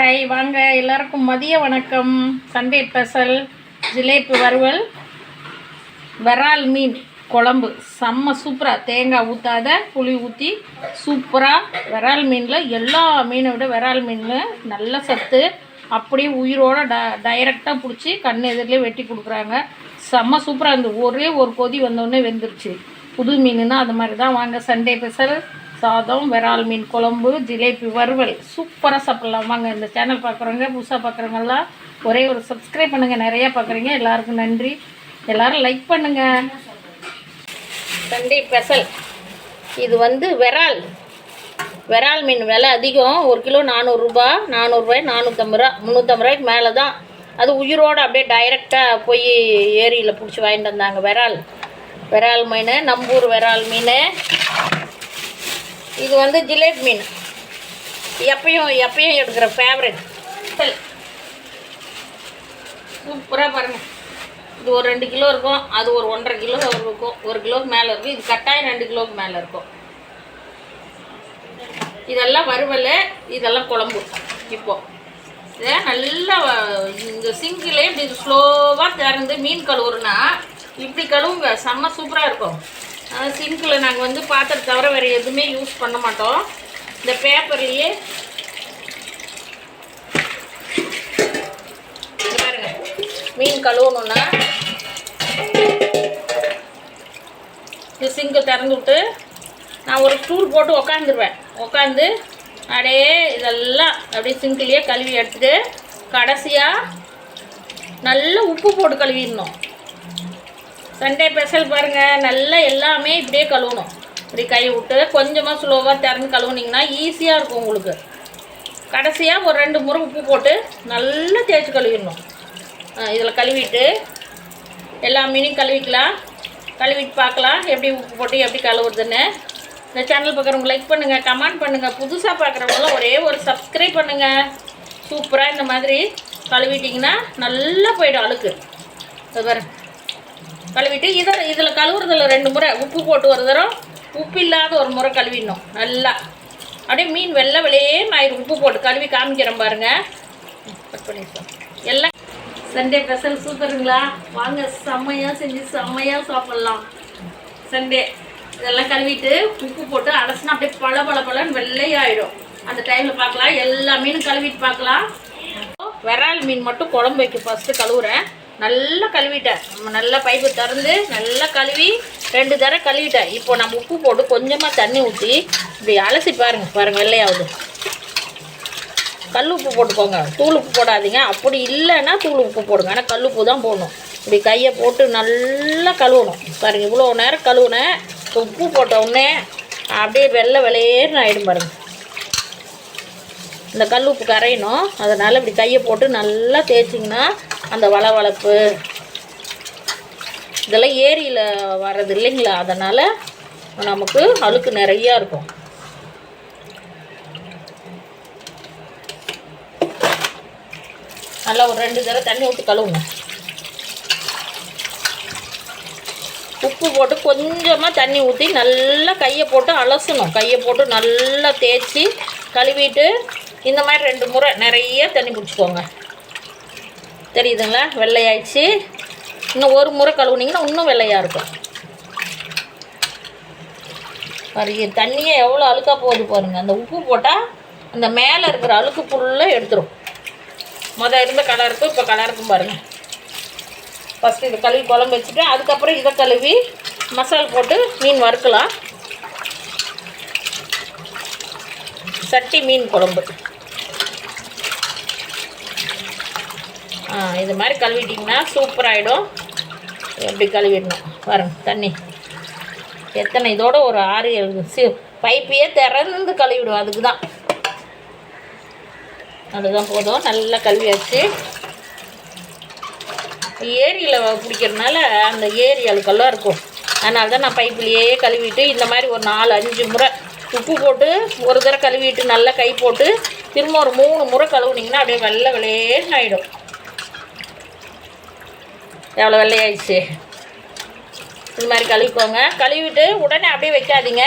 Hi வாங்க எல்லாருக்கும் மதிய வணக்கம். சண்டே ஸ்பெஷல் ஜிலேபி வறுவல் விரால் மீன் குழம்பு. செம்ம சூப்பராக தேங்காய் ஊற்றாத புளி ஊற்றி சூப்பராக விரால் மீனில் எல்லா மீனை விட விரால் மீனில் நல்ல சத்து. அப்படியே உயிரோட ட டைரெக்டாக பிடிச்சி கண் எதிரிலே வெட்டி கொடுக்குறாங்க. செம்ம சூப்பராக இருந்தது. ஒரே ஒரு கொதி வந்தோடனே வெந்துருச்சு. புது மீனுன்னா அது மாதிரி தான் வாங்க சண்டே ஸ்பெஷல். சாதம் விரால் மீன் குழம்பு ஜிலேபி வறுவல். சூப்பராக சாப்பிட்லாம். வாங்க இந்த சேனல் பார்க்குறவங்க புதுசாக பார்க்குறவங்கெல்லாம் ஒரே ஒரு சப்ஸ்கிரைப் பண்ணுங்கள் நிறையா பார்க்குறீங்க. எல்லாருக்கும் நன்றி. எல்லோரும் லைக் பண்ணுங்கள் சண்டே ஸ்பெஷல் இது வந்து விரால். விரால் மீன் விலை அதிகம். ஒரு கிலோ நானூறுரூபா நானூறுரூவாய் நானூற்றம்பது ரூபா. முந்நூற்றம்பது ரூபாய்க்கு மேலே தான் அது உயிரோடு அப்படியே டைரெக்டாக போய் ஏரியில் பிடிச்சி வாங்கிட்டு வந்தாங்க. விரால். விரால் மீன் நம்பூர் விரால் மீன். இது வந்து ஜிலேட் மீன். எப்பயும் எப்பயும் எடுக்கிற ஃபேவரட் சூப்பராக பாருங்கள் இது ஒரு ரெண்டு கிலோ இருக்கும். அது ஒரு ஒன்றரை கிலோ இருக்கும். ஒரு கிலோக்கு மேலே இருக்கும். இது கட்டாயம் ரெண்டு கிலோக்கு மேலே இருக்கும். இதெல்லாம் வறுவல் இதெல்லாம் குழம்பு. இப்போது இதை நல்லா இந்த சிங்கிலே இப்படி ஸ்லோவாக திறந்து மீன் கழுவுறனா இப்படி கழுவுங்க செம்ம சூப்பராக இருக்கும். சிங்கில் நாங்கள் வந்து பாத்திரம் தவிர வேறு எதுவுமே யூஸ் பண்ண மாட்டோம். இந்த பேப்பர்லேயே பாருங்க. மீன் கழுவணுன்னா இந்த சிங்கை திறந்து விட்டு நான் ஒரு ஸ்டூல் போட்டு உக்காந்துருவேன். உக்காந்து அப்படியே இதெல்லாம் அப்படியே சிங்கிலேயே கழுவி எடுத்துட்டு கடைசியாக நல்ல உப்பு போட்டு கழுவிடணும். சண்டே ஸ்பெஷல் பாருங்கள் நல்லா எல்லாமே இப்படியே கழுவணும். இப்படி கை விட்டு கொஞ்சமாக ஸ்லோவாக திறந்து கழுவுனீங்கன்னா ஈஸியாக இருக்கும் உங்களுக்கு. கடைசியாக ஒரு ரெண்டு முறை உப்பு போட்டு நல்லா தேய்ச்சி கழுவிடணும். இதில் கழுவிட்டு எல்லா மீனையும் கழுவிக்கலாம். கழுவிட்டு பார்க்கலாம். எப்படி உப்பு போட்டு எப்படி கழுவுறதுன்னு. இந்த சேனல் பார்க்குறவங்க லைக் பண்ணுங்கள் கமெண்ட் பண்ணுங்கள் புதுசாக பார்க்குறவங்களாம் ஒரே ஒரு சப்ஸ்கிரைப் பண்ணுங்கள் சூப்பராக இந்த மாதிரி கழுவிட்டிங்கன்னா நல்லா போயிடும் அழுக்கு. இது கழுவிட்டு இதை இதில் கழுவுறதுல ரெண்டு முறை உப்பு போட்டு ஒரு தரம் உப்பு இல்லாத ஒரு முறை கழுவிடணும். நல்லா. அப்படியே மீன் வெள்ளை வெளியேன்னு ஆயிரும். உப்பு போட்டு கழுவி காமிக்கிறேன் பாருங்க. கட் பண்ணிட்டோம் எல்லாம் சண்டே ஸ்பெஷல் சூப்பருங்களா? வாங்க செம்மையாக செஞ்சு செம்மையாக சாப்பிட்லாம். சண்டே. இதெல்லாம் கழுவிட்டு உப்பு போட்டு அலசினா அப்படியே பள பள பளன்னு வெள்ளையாயிடும். அந்த டைமில் பார்க்கலாம். எல்லா மீனும் கழுவிட்டு பார்க்கலாம். விரால் மீன் மட்டும் குழம்பு வைக்க ஃபஸ்ட்டு கழுவுறேன். நல்லா கழுவிட்டேன். நம்ம நல்லா பைப்பு திறந்து நல்லா கழுவி ரெண்டு தடவை கழுவிட்டேன். இப்போ நம்ம உப்பு போட்டு கொஞ்சமாக தண்ணி ஊற்றி இப்படி அலசி பாருங்கள் பாருங்கள் வெள்ளையாகுது கல் உப்பு போட்டுக்கோங்க. தூள் உப்பு போடாதீங்க. அப்படி இல்லைன்னா தூள் உப்பு போடுங்க. ஆனால் கல் உப்பு தான் போடணும். இப்படி கையை போட்டு நல்லா கழுவணும். பாருங்க இவ்வளோ நேரம் கழுவுனேன். உப்பு போட்ட உடனே அப்படியே வெள்ளை வெளையேன்னு ஆகிடும் பாருங்கள் இந்த கல் உப்பு கரையணும். அதனால் இப்படி கையை போட்டு நல்லா தேய்ச்சிங்கன்னா அந்த வளவளப்பு. இதெல்லாம் ஏரியில் வர்றது இல்லைங்களா? அதனால் நமக்கு அழுக்கு நிறையா இருக்கும். நல்லா ஒரு ரெண்டு தடவை தண்ணி ஊற்றி கழுவுங்க. உப்பு போட்டு கொஞ்சமாக தண்ணி ஊற்றி நல்லா கையை போட்டு அலசணும். கையை போட்டு நல்லா தேய்ச்சி கழுவிட்டு இந்த மாதிரி ரெண்டு முறை நிறைய தண்ணி பிடிச்சிக்கோங்க. தெரியுதுங்களா? வெள்ளையாயிடுச்சு. இன்னும் ஒரு முறை கழுவுனீங்கன்னா இன்னும் வெள்ளையாக இருக்கும். பாருங்க தண்ணியே எவ்வளோ அழுக்காக போகுது பாருங்கள் அந்த உப்பு போட்டால் அந்த மேலே இருக்கிற அழுக்கு ஃபுல்லாக எடுத்துரும். மொதல் இருந்த கலருக்கும் இப்போ கலருக்கும் பாருங்கள் ஃபஸ்ட்டு இதை கழுவி குழம்பு வச்சுட்டு அதுக்கப்புறம் இதை கழுவி மசால் போட்டு மீன் வறுக்கலாம். சட்டி மீன் குழம்பு. இது மாதிரி கழுவிட்டிங்கன்னா சூப்பராகிடும் எப்படி கழுவிடணும்? பாருங்க தண்ணி. எத்தனை இதோட ஒரு ஆறு ஏழு சி பைப்பையே திறந்து கழுவிடும் அதுக்கு தான் அதுதான் போதும். நல்லா கழுவியாச்சு. ஏரியில் பிடிக்கிறதுனால அந்த ஏரி அழுக்கெல்லாம் இருக்கும். அதனால தான் நான் பைப்பிலேயே கழுவிட்டு இந்த மாதிரி ஒரு நாலு அஞ்சு முறை உப்பு போட்டு ஒரு தடவை கழுவிட்டு நல்லா கை போட்டு திரும்ப ஒரு மூணு முறை கழுவுனீங்கன்னா அப்படியே வெள்ளை வெள்ளையேன்னு ஆகிடும் எவ்வளோ வெள்ளையாயிடுச்சு. இது மாதிரி கழுவிக்கோங்க. கழுவிட்டு உடனே அப்படியே வைக்காதீங்க.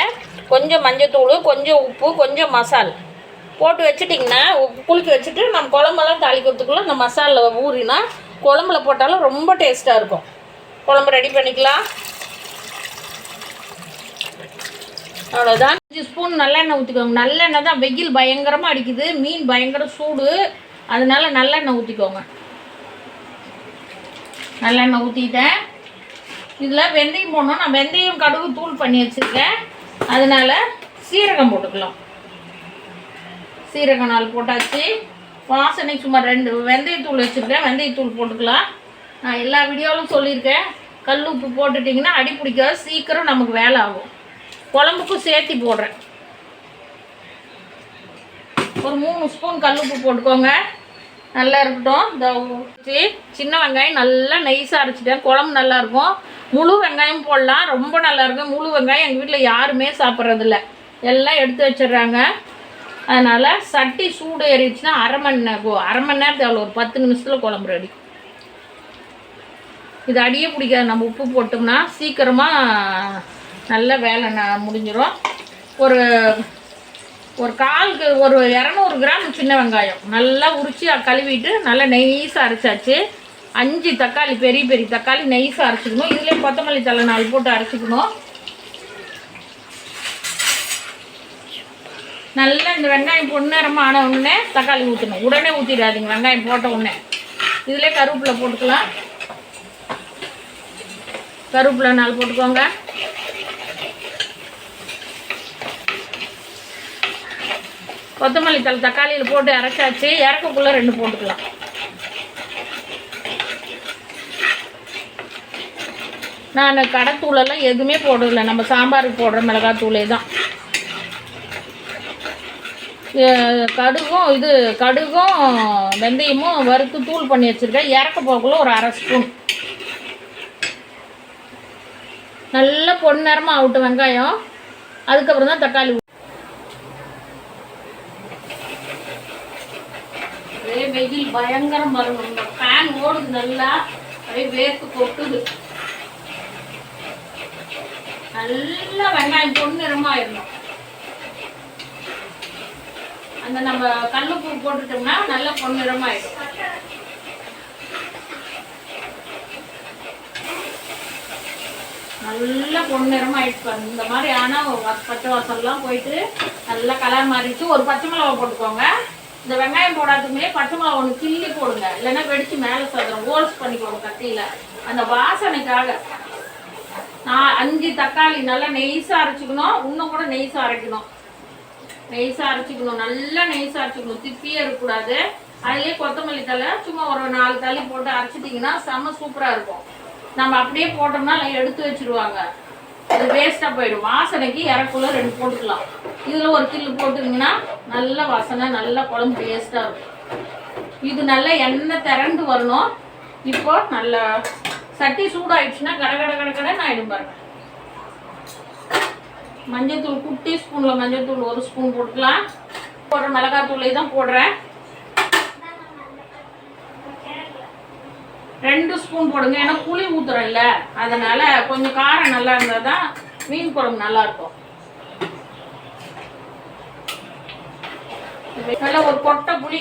கொஞ்சம் மஞ்சத்தூள் கொஞ்சம் உப்பு கொஞ்சம் மசால். போட்டு வச்சுட்டிங்கன்னா குளிக்க வச்சுட்டு நம்ம குழம்பெல்லாம் தாளிக்கிறதுக்குள்ளே இந்த மசாலில் ஊறினா குழம்புல போட்டாலும் ரொம்ப டேஸ்ட்டாக இருக்கும். குழம்பு ரெடி பண்ணிக்கலாம். அவ்வளோதான் அஞ்சு ஸ்பூன் நல்லெண்ணெய் ஊற்றிக்கோங்க நல்லெண்ணெய் தான் வெயில் பயங்கரமாக அடிக்குது. மீன் பயங்கர சூடு. அதனால நல்லெண்ணெய் ஊற்றிக்கோங்க நல்லெண்ணெய் ஊற்றிட்டேன் இதில் வெந்தயம் போடணும். நான் வெந்தயம் கடுகு தூள் பண்ணி வச்சுருக்கேன். அதனால சீரகம் போட்டுக்கலாம். சீரகம் நாள் போட்டாச்சு. வாசனை சும்மா ரெண்டு வெந்தயத்தூள் வச்சுருக்கேன். வெந்தயத்தூள் போட்டுக்கலாம். நான் எல்லா வீடியோவிலும் சொல்லியிருக்கேன். கல் உப்பு போட்டுட்டிங்கன்னா அடி பிடிக்காது. சீக்கிரம் நமக்கு வேலை ஆகும். குழம்புக்கும் சேர்த்தி போடுறேன். ஒரு மூணு ஸ்பூன் கல் உப்பு போட்டுக்கோங்க. நல்லா இருக்கட்டும். இந்த ஊற்றி சின்ன வெங்காயம் நல்லா நைஸாக அரைச்சிட்டேன். குழம்பு நல்லா இருக்கும். முழு வெங்காயம் போடலாம். ரொம்ப நல்லா இருக்கும். முழு வெங்காயம் எங்கள் வீட்டில் யாருமே சாப்பிட்றதில்ல. எல்லாம் எடுத்து வச்சிடுறாங்க. அதனால் சட்டி சூடு ஏறிடுச்சுன்னா அரை மணி நேரம் அரை மணி நேரத்துக்கு அவ்வளோ ஒரு பத்து நிமிஷத்தில் குழம்பு ரெடி. இது அடியே பிடிக்காது. நம்ம உப்பு போட்டோம்னா சீக்கிரமாக நல்ல வேலை முடிஞ்சிடும் ஒரு ஒரு காலுக்கு ஒரு இரநூறு கிராம் சின்ன வெங்காயம். நல்லா உரித்து கழுவிட்டு நல்லா நெய்ஸாக அரைச்சாச்சு. அஞ்சு தக்காளி பெரிய பெரிய தக்காளி நெய்ஸாக அரைச்சிக்கணும். இதுலேயே கொத்தமல்லி தலை நாலு போட்டு அரைச்சிக்கணும். நல்லா இந்த வெங்காயம் பொன்னிறமாக ஆன உடனே தக்காளி ஊற்றணும் உடனே ஊற்றிடாதீங்க வெங்காயம் போட்ட உடனே. இதிலே கருவேப்பிலை போட்டுக்கலாம். கருவேப்பிலை நாலு போட்டுக்கோங்க. கொத்தமல்லி தலை தக்காளியில் போட்டு அரைச்சாச்சு. இறக்கக்குள்ளே ரெண்டு போட்டுக்கலாம். நான் கடைத்தூளெல்லாம் எதுவுமே போடல நம்ம சாம்பாருக்கு போடுற மிளகாத்தூளே தான். கடுகும் இது கடுகும் வெந்தயமும் வறுத்து தூள் பண்ணி வச்சுருக்கேன். இறக்க போக்குள்ள ஒரு அரை ஸ்பூன். நல்லா பொன்னிறமாக ஆகட்டும் வெங்காயம். அதுக்கப்புறம் தான் தக்காளி ஊ- ஒரே வெயில் பயங்கரம் பாருங்க இந்த ஃபேன் ஓடுது நல்லா. அப்படியே வேர்த்து கொட்டுது. நல்லா வெங்காயம் பொன்னிறமாயிடணும் அந்த நம்ம கல்லுப்பு போட்டுட்டோம்னா நல்லா பொன்னிறமாயிடும் நல்லா பொன்னிறமா ஆயிடுச்சு பாருங்க. இந்த மாதிரி ஆனால் பச்சை வாசல்லாம் போயிட்டு நல்லா கலர் மாறிடுச்சு. ஒரு பச்சை மிளகா போட்டுக்கோங்க. இந்த வெங்காயம் போடாதுமே பச்சை மாவு ஒன்று கிள்ளி போடுங்க. இல்லைன்னா வெடிச்சு மேலே சதுரம் ஹோல்ஸ் பண்ணிக்கோங்க கத்தியில். அந்த வாசனைக்காக. நான் அஞ்சு தக்காளி நல்லா நெய்ஸாக அரைச்சிக்கணும். இன்னும் கூட நெய்ஸாக அரைக்கணும். நெய்ஸாக அரைச்சிக்கணும். நல்லா நெய்ஸாக அரைச்சிக்கணும். திப்பியே இருக்கக்கூடாது. அதுலேயே கொத்தமல்லி தழை சும்மா ஒரு நாலு தள்ளி போட்டு அரைச்சிட்டிங்கன்னா செம்ம சூப்பராக இருக்கும். நம்ம அப்படியே போட்டோம்னா எடுத்து வச்சிருவாங்க. அது வேஸ்ட்டாக போயிடும். வாசனைக்கு இறக்குள்ள ரெண்டு போட்டுக்கலாம். இதில் ஒரு கில்லு போட்டுங்கன்னா நல்ல வாசனை நல்ல குழம்பு டேஸ்ட்டாக இருக்கும். இது நல்லா எண்ணெய் திரண்டு வரணும். இப்போ நல்ல சட்டி சூடாயிடுச்சுன்னா கட கட கட கடன்னு ஆயிடும் பாருங்க. மஞ்சள்தூள் குட்டி ஸ்பூனில் மஞ்சள்தூள் ஒரு ஸ்பூன் போட்டுக்கலாம். போடுற மிளகாத்தூளே தான் போடுறேன். ரெண்டு ஸ்பூன் போடுங்க ஏன்னா புளி ஊத்துறோம்ல அதனால கொஞ்சம் காரம் நல்லா இருந்தால் தான் மீன் குழம்பு நல்லா இருக்கும் நல்லா ஒரு கொட்டை புளி.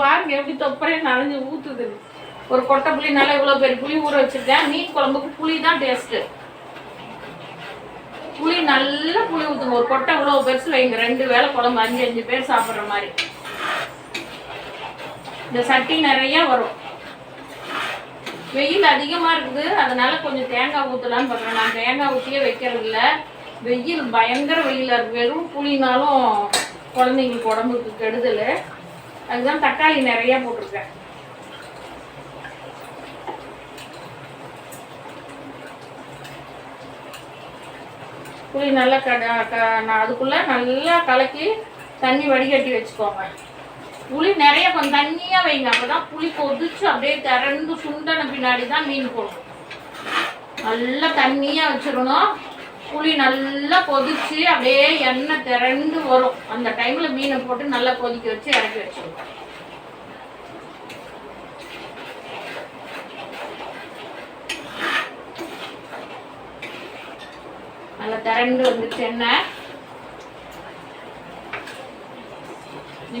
பாருங்க எப்படி தொப்பரே நனைஞ்சு ஊத்துது. ஒரு கொட்டை புளி நல்லா இவ்வளோ பெரிய புளி ஊற வச்சிருக்கேன். மீன் குழம்புக்கு புளி தான் டேஸ்ட்டு புளி நல்ல புளி ஊற்றுங்க ஒரு கொட்டை இவ்வளோ பெருசு வைங்க. ரெண்டு வேளை குழம்பு அஞ்சு அஞ்சு பேர் சாப்பிட்ற மாதிரி. இந்த சட்டி நிறைய வரும். வெயில் அதிகமாக இருக்குது. அதனால கொஞ்சம் தேங்காய் ஊற்றலான்னு பார்க்குறேன். நான் தேங்காய் ஊற்றியே வைக்கிறது இல்லை வெயில் பயங்கர வெயிலாக வெறும் புளினாலும் குழந்தைங்களுக்கு உடம்புக்கு கெடுதல். அதுதான் தக்காளி நிறைய போட்டிருக்கேன். புளி நல்லா க- நான் அதுக்குள்ளே நல்லா கலக்கி தண்ணி வடிகட்டி வச்சுக்கோங்க. புளி நிறைய கொஞ்சம் தண்ணியாக வைங்க. அப்போ தான் புளி கொதிச்சு அப்படியே திறந்து சுண்டன பின்னாடி தான் மீன் போடணும் நல்லா தண்ணியாக வச்சிடணும். புளி நல்லா கொதிச்சு அப்படியே எண்ணெய் திரண்டு வரும். அந்த டைமில் மீனை போட்டு நல்லா கொதிக்க வச்சு இறக்கி வச்சிடணும். நல்லா திரண்டு வந்துச்சு எண்ணெய்.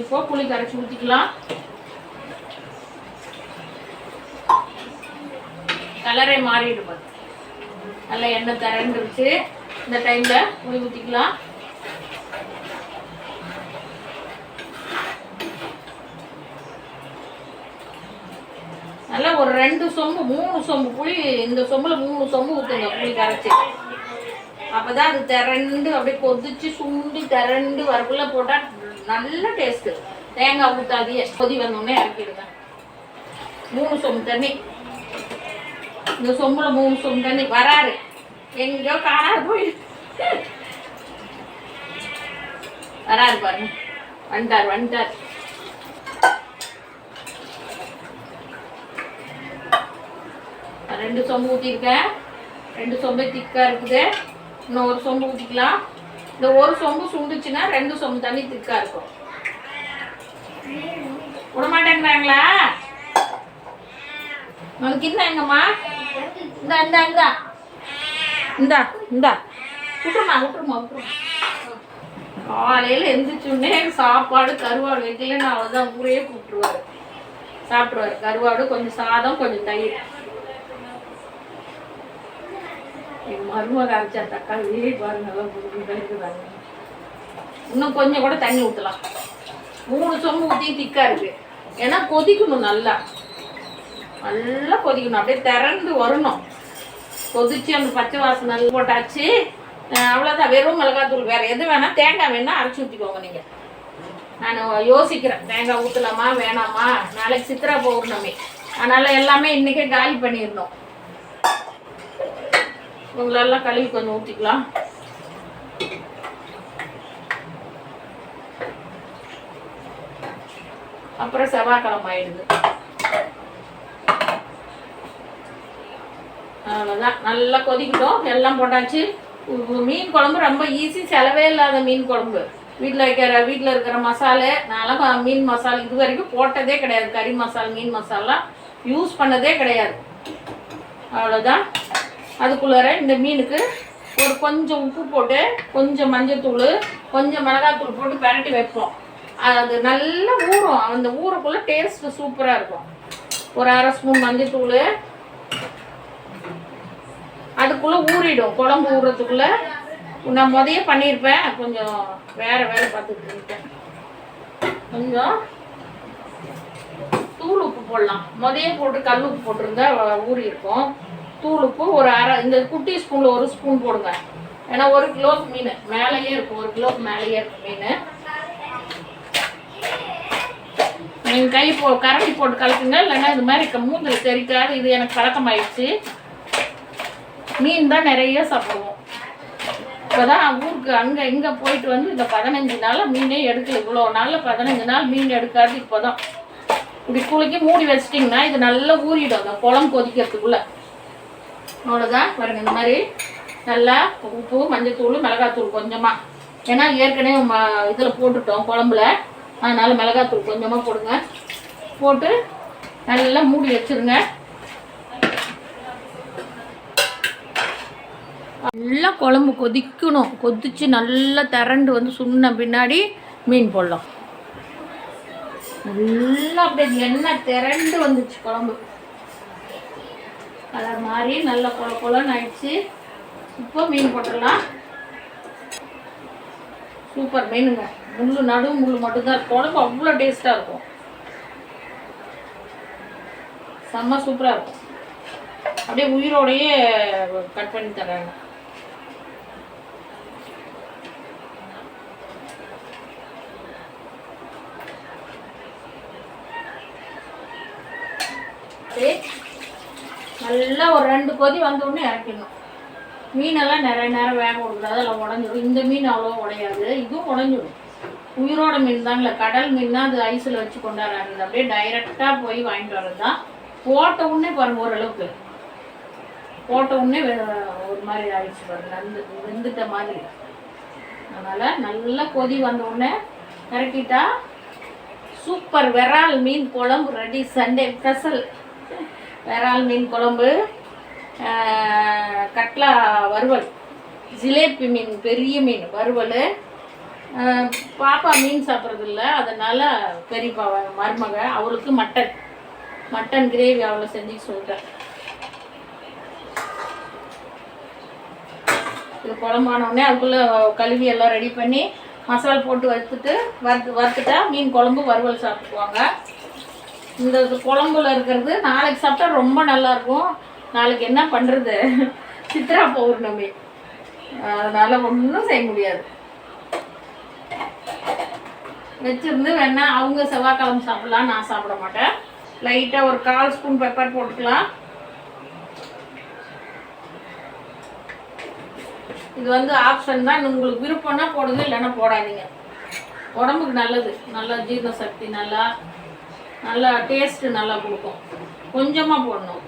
இப்போ புளி கரைச்சி ஊற்றிக்கலாம் கலரே மாறிடும் பாரு. நல்லா எண்ணெய் திரண்டுருச்சு. இந்த டைமில் புளி ஊற்றிக்கலாம் நல்லா ஒரு ரெண்டு சொம்பு மூணு சொம்பு புளி இந்த சொம்புல மூணு சொம்பு ஊற்றுங்க புளி கரைச்சி அப்பதான் அது திரண்டு அப்படியே கொதிச்சு சுண்டி திரண்டு வரக்குள்ள போட்டால் நல்ல டேஸ்ட்டு தேங்காய் ஊற்றாதியே கொதி வந்தோடனே இறக்கிடுங்க. மூணு சொம்பு தண்ணி. இந்த சொம்புல மூணு சொம்பு தண்ணி. வராரு. எங்கேயோ காணாது போய். வராரு பாருங்க. வந்துட்டார் வந்துட்டார் ரெண்டு சொம்பு ஊற்றிருக்கேன் ரெண்டு சொம்பு திக்காக இருக்குது. இன்னும் ஒரு சொம்பு ஊற்றிக்கலாம் இந்த ஒரு சொம்பு சுண்டுச்சுன்னா ரெண்டு சொம்பு தண்ணி திக்கா இருக்கும். விடமாட்டேங்கிறாங்களா உனக்கு என்ன எங்கம்மா? இந்தா இந்தா இந்தா. இந்தா இந்தா. விட்டுருமா விட்டுருமா விட்டுருமா காலையில் எந்திரிச்சுடனே சாப்பாடு கருவாடு வைக்கலன்னு அவள் தான் ஊரே கூப்பிட்டுருவாரு. சாப்பிடுவார் கருவாடு கொஞ்சம் சாதம் கொஞ்சம் தயிர். எங்கள் மருமக அரைச்சா தக்காளி பாருங்க நல்லா இருக்குதாங்க இன்னும் கொஞ்சம் கூட தண்ணி ஊற்றலாம் மூணு சொம்பு ஊற்றி திக்காக இருக்குது ஏன்னா கொதிக்கணும் நல்லா. நல்லா கொதிக்கணும். அப்படியே திறந்து வரணும். கொதிச்சு அந்த பச்சை வாசனை நல்லா போட்டாச்சு. அவ்வளோதான் வெறும் மிளகாத்தூள். வேறு எது வேணால் தேங்காய் வேணால் அரைச்சி ஊற்றிக்கோங்க நீங்கள் நான் யோசிக்கிறேன். தேங்காய் ஊற்றலாமா வேணாமா? நாளைக்கு சித்ரா பௌர்ணமி. அதனால் எல்லாமே இன்றைக்கே காலி பண்ணிடணும். உங்களெல்லாம் கழுவி கொஞ்சம் ஊற்றிக்கலாம் அப்புறம் செவ்வாய்க்கிழமை ஆயிடுது. அவ்வளோதான் நல்லா கொதிக்கிட்டோம். எல்லாம் போட்டாச்சு. மீன் குழம்பு ரொம்ப ஈஸி செலவே இல்லாத மீன் குழம்பு. வீட்டில் வைக்கிற வீட்டில் இருக்கிற மசாலு நான்லாம் மீன் மசாலா இது வரைக்கும் போட்டதே கிடையாது. கறி மசாலா மீன் மசாலா யூஸ் பண்ணதே கிடையாது. அவ்வளோதான் அதுக்குள்ளார இந்த மீனுக்கு ஒரு கொஞ்சம் உப்பு போட்டு கொஞ்சம் மஞ்சத்தூள் கொஞ்சம் மிளகாத்தூள் போட்டு பிரட்டி வைப்போம். அது நல்லா ஊறும். அந்த ஊறக்குள்ளே டேஸ்ட்டு சூப்பராக இருக்கும். ஒரு அரை ஸ்பூன் மஞ்சத்தூள் அதுக்குள்ளே ஊறிடும். குழம்பு ஊறுறதுக்குள்ளே. நான் முதைய பண்ணியிருப்பேன். கொஞ்சம் வேற வேலை பார்த்துட்டு இருக்கேன். கொஞ்சம் தூள் உப்பு போடலாம். முதைய போட்டு கல் உப்பு போட்டிருந்தா வ- ஊறி இருக்கும் தூள் உப்பு ஒரு அரை இந்த குட்டி ஸ்பூனில் ஒரு ஸ்பூன் போடுங்க. ஏன்னா ஒரு கிலோ மீன் மேலேயே இருக்கும் ஒரு கிலோ மேலேயே இருக்கும் மீன். நீங்கள் கை போ கரண்டி போட்டு கலக்குங்க இல்லைன்னா இது மாதிரி க- தெரிக்காது இது எனக்கு பழக்கமாயிடுச்சு. மீன் தான் நிறைய சாப்பிடுவோம். இப்போதான் ஊருக்கு அங்கே இங்கே போயிட்டு வந்து இந்த பதினஞ்சு நாளில் மீனே எடுக்கல. இவ்வளோ நாளில் பதினஞ்சு நாள் மீன் எடுக்காது இப்போதான். இப்படி குலுக்கி மூடி வச்சிட்டிங்கன்னா இது நல்லா ஊறிடும் அந்த குளம் கொதிக்கிறதுக்குள்ள. அவ்வளோதான் பாருங்க இந்த மாதிரி நல்லா உப்பு மஞ்சத்தூள் மிளகாத்தூள் கொஞ்சமாக ஏன்னா ஏற்கனவே ம இதில் போட்டுட்டோம் குழம்புல. அதனால் மிளகாத்தூள் கொஞ்சமாக போடுங்க. போட்டு நல்லா மூடி வச்சிருங்க. நல்லா குழம்பு கொதிக்கணும். கொதிச்சு நல்லா திரண்டு வந்து சுண்ண பின்னாடி மீன் போடலாம். நல்லா அப்படியே எண்ணெய் திரண்டு வந்துச்சு குழம்பு. கலர் மாதிரி நல்லா கொல கொலன்னு ஆயிடுச்சு. இப்போ மீன் போட்டுடலாம். சூப்பர் மீனுங்க. முள்ளு நடு முள் மட்டும்தான் இருக்கும். குழம்பு அவ்வளோ டேஸ்ட்டாக இருக்கும். செம்ம சூப்பராக இருக்கும். அப்படியே உயிரோடையே கட் பண்ணி தர்றாங்க. அப்படியே நல்லா ஒரு ரெண்டு கொதி வந்த உடனே இறக்கிடணும். மீனெல்லாம் நிறைய நேரம் வேக விடக்கூடாது அதில் உடஞ்சிடும் இந்த மீன் அவ்வளோ உடையாது. இதுவும் உடஞ்சிடும் உயிரோட மீன் தாங்களே கடல் மீன் தான் அது ஐஸில் வச்சு கொண்டாடுறாங்க. அப்படியே டைரெக்டாக போய் வாங்கிட்டு வர்றது தான் போட்ட உடனே பாருங்க ஓரளவுக்கு. போட்ட உடனே ஒரு மாதிரி ஆயிடுச்சு பாருங்க நந்து வெந்துட்ட மாதிரி. அதனால் நல்லா கொதி வந்த உடனே இறக்கிட்டா சூப்பர். விரால் மீன் குழம்பு ரெடி சண்டே ஸ்பெஷல். விரால் மீன் குழம்பு கட்லா வறுவல் ஜிலேபி மீன் பெரிய மீன் வறுவல். பாப்பா மீன் சாப்பிட்றதில்ல அதனால் பெரியப்பா மருமக அவளுக்கு மட்டன். மட்டன் கிரேவி அவளை செஞ்சு சொல்லிட்டேன் இது குழம்பானோடனே அதுக்குள்ளே கழுவி எல்லாம் ரெடி பண்ணி மசால் போட்டு வறுத்துட்டு வறுத்து வறுத்துட்டா மீன் குழம்பு வறுவல் சாப்பிட்டுக்குவாங்க. இந்த குழம்புல இருக்கிறது நாளைக்கு சாப்பிட்டா ரொம்ப நல்லா இருக்கும். நாளைக்கு என்ன பண்ணுறது சித்ரா பௌர்ணமி. அதனால் ஒன்றும் செய்ய முடியாது. வச்சிருந்து வேணா அவங்க செவ்வாய்க்கிழமை சாப்பிடலாம் நான் சாப்பிட மாட்டேன். லைட்டாக ஒரு கால் ஸ்பூன் பெப்பர் போட்டுக்கலாம். இது வந்து ஆப்ஷன் தான். உங்களுக்கு விருப்பம்னா போடுங்க இல்லைன்னா போடாதீங்க. உடம்புக்கு நல்லது. நல்லா ஜீரண சக்தி நல்லா நல்லா டேஸ்ட்டு நல்லா கொடுக்கும். கொஞ்சமாக போடணும்.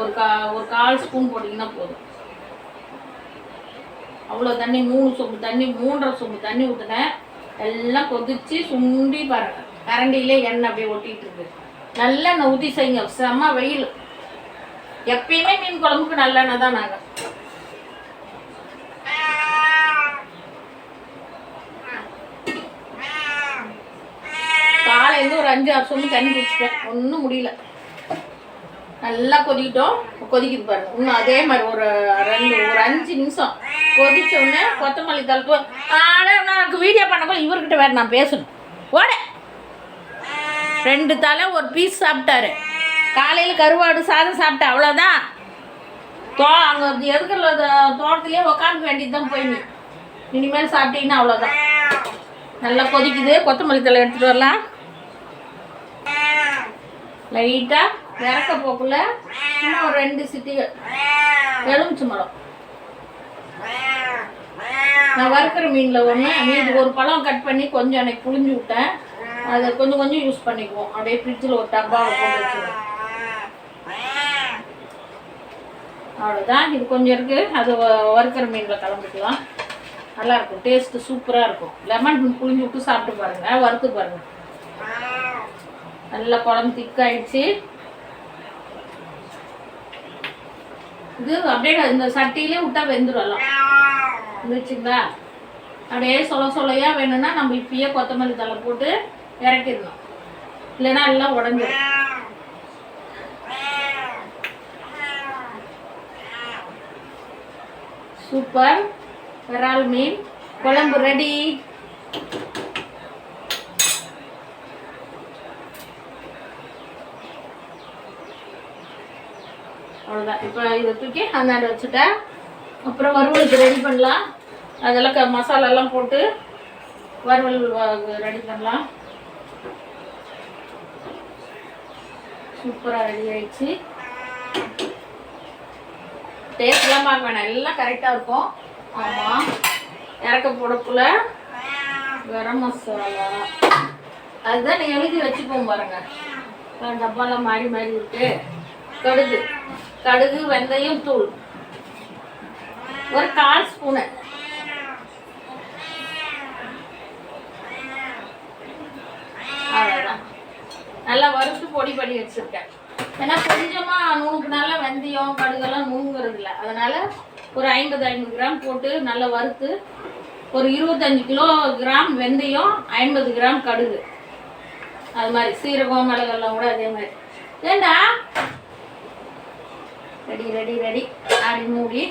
ஒரு கா ஒரு கால் ஸ்பூன் போட்டிங்கன்னா போதும். அவ்வளோ தண்ணி மூணு சொம்பு தண்ணி மூன்றரை சொம்பு தண்ணி ஊற்றினேன் எல்லாம் கொதிச்சு சுண்டி பாருங்க கரண்டியிலே எண்ணெய் அப்படியே ஒட்டிகிட்டு இருக்கு. நல்லெண்ணெய் ஊற்றி செய்யுங்க. செம்ம வெயில். எப்பயுமே மீன் குழம்புக்கு நல்லெண்ணெய் தான் நாங்கள் காலையிலேருந்து ஒரு அஞ்சு ஆறு சொம்பு தண்ணி குடிச்சிட்டேன். ஒன்றும் முடியல. நல்லா கொதிக்கிட்டோம். கொதிக்குது பாருங்க இன்னும் அதே மாதிரி ஒரு ரெண்டு ஒரு அஞ்சு நிமிஷம். கொதிச்ச உடனே கொத்தமல்லி தழுப்பு. ஆனால் எனக்கு வீடியோ பண்ணப்போ இவர்கிட்ட வேறு நான் பேசணும். ஓட. ரெண்டு தலை ஒரு பீஸ் சாப்பிட்டாரு. காலையில் கருவாடு சாதம் சாப்பிட்டா அவ்வளோதான் தோ அங்கே எதுக்குள்ள தோட்டத்துலேயே உக்காந்து வேண்டியது தான் போய் நீ. இனிமேல் சாப்பிட்டீங்கன்னா அவ்வளோதான் நல்லா கொதிக்குது. கொத்தமல்லி தலை எடுத்துகிட்டு வரலாம். லைட்டாக இறக்க போக்குள்ள இன்னும் ஒரு ரெண்டு சிட்டிகள். எலுமிச்சை மரம். நான் வறுக்கிற மீனில் ஒன்று மீன் ஒரு பழம் கட் பண்ணி கொஞ்சம் எனக்கு புளிஞ்சு விட்டேன். அதை கொஞ்சம் கொஞ்சம் யூஸ் பண்ணிக்குவோம். அப்படியே ஃப்ரிட்ஜில் ஒரு டப்பாவில் போட்டு வச்சுருவோம். அவ்வளோதான் இது கொஞ்சம் இருக்குது அது வ- வறுக்கிற மீனில் கலந்துக்கலாம். நல்லாயிருக்கும் டேஸ்ட்டு சூப்பராக இருக்கும். லெமன் புளிஞ்சு விட்டு சாப்பிட்டு பாருங்கள் வறுத்து பாருங்கள் நல்லா குழம்பு திக்காயிடுச்சு இது அப்படியே இந்த சட்டியிலே விட்டா வெந்துடலாம் வந்துச்சுங்களா அப்படியே சொல்ல சொல்லையாக வேணும்னா நம்ம இப்பயே கொத்தமல்லி தழை போட்டு இறக்கிடணும் இல்லைன்னா எல்லாம் உடஞ்சிடும் சூப்பர். விரால் மீன். குழம்பு ரெடி அவ்வளோதான் இப்போ இதை தூக்கி அந்தாண்ட வச்சுட்டேன். அப்புறம் வறுவலுக்கு ரெடி பண்ணலாம். அதெல்லாம் க மசாலாலாம் போட்டு வறுவல் ரெடி பண்ணலாம். சூப்பராக ரெடி ஆயிடுச்சு. டேஸ்ட்லாம் பார்க்க வேணாம். எல்லாம் கரெக்டாக இருக்கும். ஆமாம் இறக்க போடக்குள்ள கரம் மசாலா. அதுதான் எழுதி வச்சுப்போம் பாருங்க டப்பாலாம் மாறி மாறி இருக்கு. கடுகு. கடுகு வெந்தயம் தூள். ஒரு கால் ஸ்பூனு அவ்வளோதான் நல்லா வறுத்து பொடி பண்ணி வச்சுருக்கேன். ஏன்னா கொஞ்சமாக நூணுக்குனால வெந்தயம் கடுகெல்லாம் நூங்குறது இல்லை. அதனால் ஒரு ஐம்பது ஐம்பது கிராம் போட்டு நல்லா வறுத்து ஒரு இருபத்தஞ்சு கிலோ கிராம் வெந்தயம் ஐம்பது கிராம் கடுகு. அது மாதிரி சீரகம் மிளகெல்லாம் கூட அதே மாதிரி. ஏண்டா? ரெடி ரெடி ரெடி அப்படி மூடி.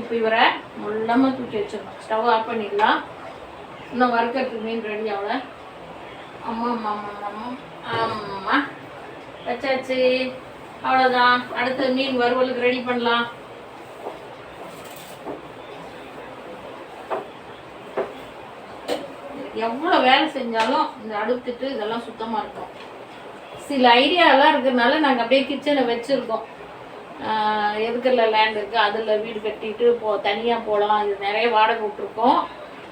இப்போ இவரை முள்ளமாக தூக்கி வச்சிடணும். ஸ்டவ் ஆஃப் பண்ணிடலாம். இன்னும் வறுக்கிறதுக்கு மீன் ரெடி ஆகல. அம்மா அம்மா அம்மா அம்மா அம்மா. வச்சாச்சு. அவ்வளோதான் அடுத்து மீன் வறுவலுக்கு ரெடி பண்ணலாம். எவ்வளோ வேலை செஞ்சாலும் இந்த அடுத்துட்டு இதெல்லாம் சுத்தமாக இருக்கும். சில ஐடியாலாம் இருக்கிறதுனால நாங்கள் அப்படியே கிச்சனை வச்சுருக்கோம். எதுக்குள்ள லேண்ட் இருக்குது அதில் வீடு கட்டிட்டு போ தனியாக போகலாம் இது நிறைய வாடகை விட்ருக்கோம்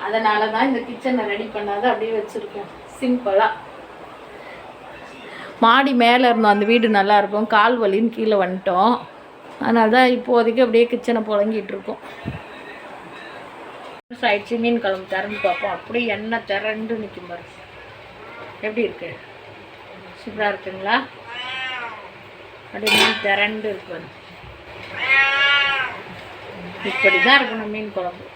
அதனால தான் இந்த கிச்சனை ரெடி பண்ணாத அப்படியே வச்சுருக்கோம். சிம்பிளாக மாடி மேலே இருந்தோம். அந்த வீடு நல்லாயிருக்கும் கால் வலின்னு கீழே வந்துட்டோம். அதனால தான் இப்போதைக்கு அப்படியே கிச்சனை புழங்கிட்டு இருக்கோம். ஆயிடுச்சு. மீன் குழம்பு திறந்து பார்ப்போம். அப்படியே எண்ணெய் திரண்டு நிற்கும் பாரு. எப்படி இருக்கு? சூப்பராக இருக்குங்களா? அப்படியே மீன் திரண்டு இருக்கும் பாரு. இப்படி தான் இருக்கணும் மீன் குழம்பு